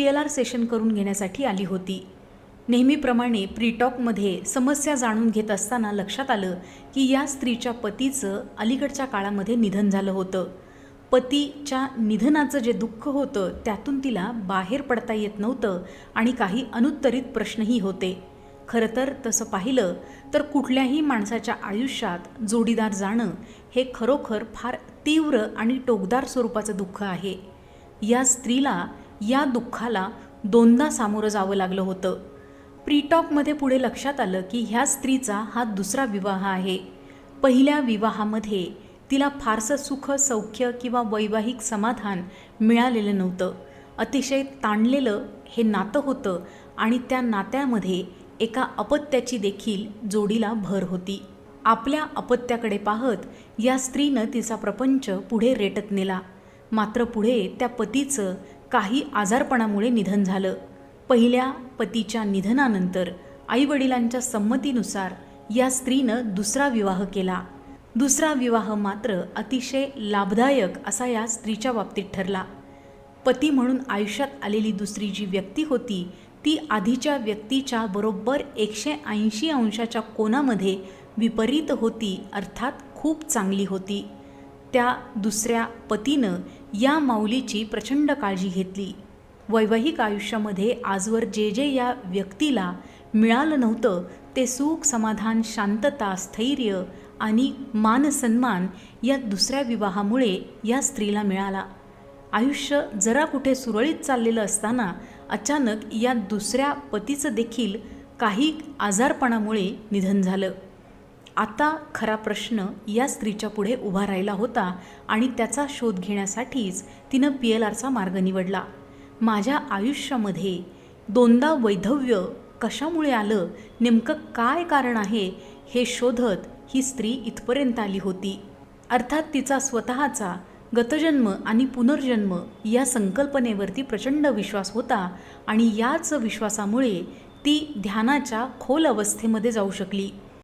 P L R session करून घेण्यासाठी आली होती. नेहमीप्रमाणे प्रीटॉकमध्ये समस्या जाणून घेत असताना लक्षात आलं की या स्त्रीच्या पतीचं अलीकडच्या काळामध्ये निधन झालं होतं. पतीच्या निधनाचं जे दुःख होतं त्यातून तिला बाहेर पडता येत नव्हतं आणि काही अनुत्तरित प्रश्नही होते. खरं तर तसं पाहिलं तर कुठल्याही माणसाच्या आयुष्यात जोडीदार जाणं हे खरोखर फार तीव्र आणि टोकदार स्वरूपाचं दुःख आहे. या स्त्रीला या दुःखाला दोनदा सामोरं जावं लागलं होतं. प्रीटॉकमध्ये पुढे लक्षात आलं की ह्या स्त्रीचा हा दुसरा विवाह आहे. पहिल्या विवाहामध्ये तिला फारसं सुख सौख्य किंवा वैवाहिक समाधान मिळालेलं नव्हतं. अतिशय ताणलेलं हे नातं होतं आणि त्या नात्यामध्ये एका अपत्याची देखील जोडीला भर होती. आपल्या अपत्याकडे पाहत या स्त्रीनं तिचा प्रपंच पुढे रेटत नेला. मात्र पुढे त्या पतीचं काही आजारपणामुळे निधन झालं. पहिल्या पतीच्या निधनानंतर आईवडिलांच्या संमतीनुसार या स्त्रीनं दुसरा विवाह केला. दुसरा विवाह मात्र अतिशय लाभदायक असा या स्त्रीच्या बाबतीत ठरला. पती म्हणून आयुष्यात आलेली दुसरी जी व्यक्ती होती ती आधीच्या व्यक्तीच्या बरोबर एकशे ऐंशी अंशाच्या कोनामध्ये विपरीत होती अर्थात खूप चांगली होती. त्या दुसऱ्या पतीनं या माऊलीची प्रचंड काळजी घेतली. वैवाहिक आयुष्यामध्ये आजवर जे जे या व्यक्तीला मिळालं नव्हतं ते सुख समाधान शांतता स्थैर्य आणि मानसन्मान या दुसऱ्या विवाहामुळे या स्त्रीला मिळाला. आयुष्य जरा कुठे सुरळीत चाललेलं असताना अचानक या दुसऱ्या पतीचं देखील काही आजारपणामुळे निधन झालं. आता खरा प्रश्न या स्त्रीच्या पुढे उभा राहिला होता आणि त्याचा शोध घेण्यासाठीच तिनं पी एल आरचा मार्ग निवडला. माझ्या आयुष्यामध्ये दोनदा वैधव्य कशामुळे आलं नेमकं काय कारण आहे हे शोधत ही स्त्री इथपर्यंत आली होती. अर्थात तिचा स्वतःचा गतजन्म आणि पुनर्जन्म या संकल्पनेवरती प्रचंड विश्वास होता आणि याच विश्वासामुळे ती ध्यानाच्या खोल अवस्थेमध्ये जाऊ शकली.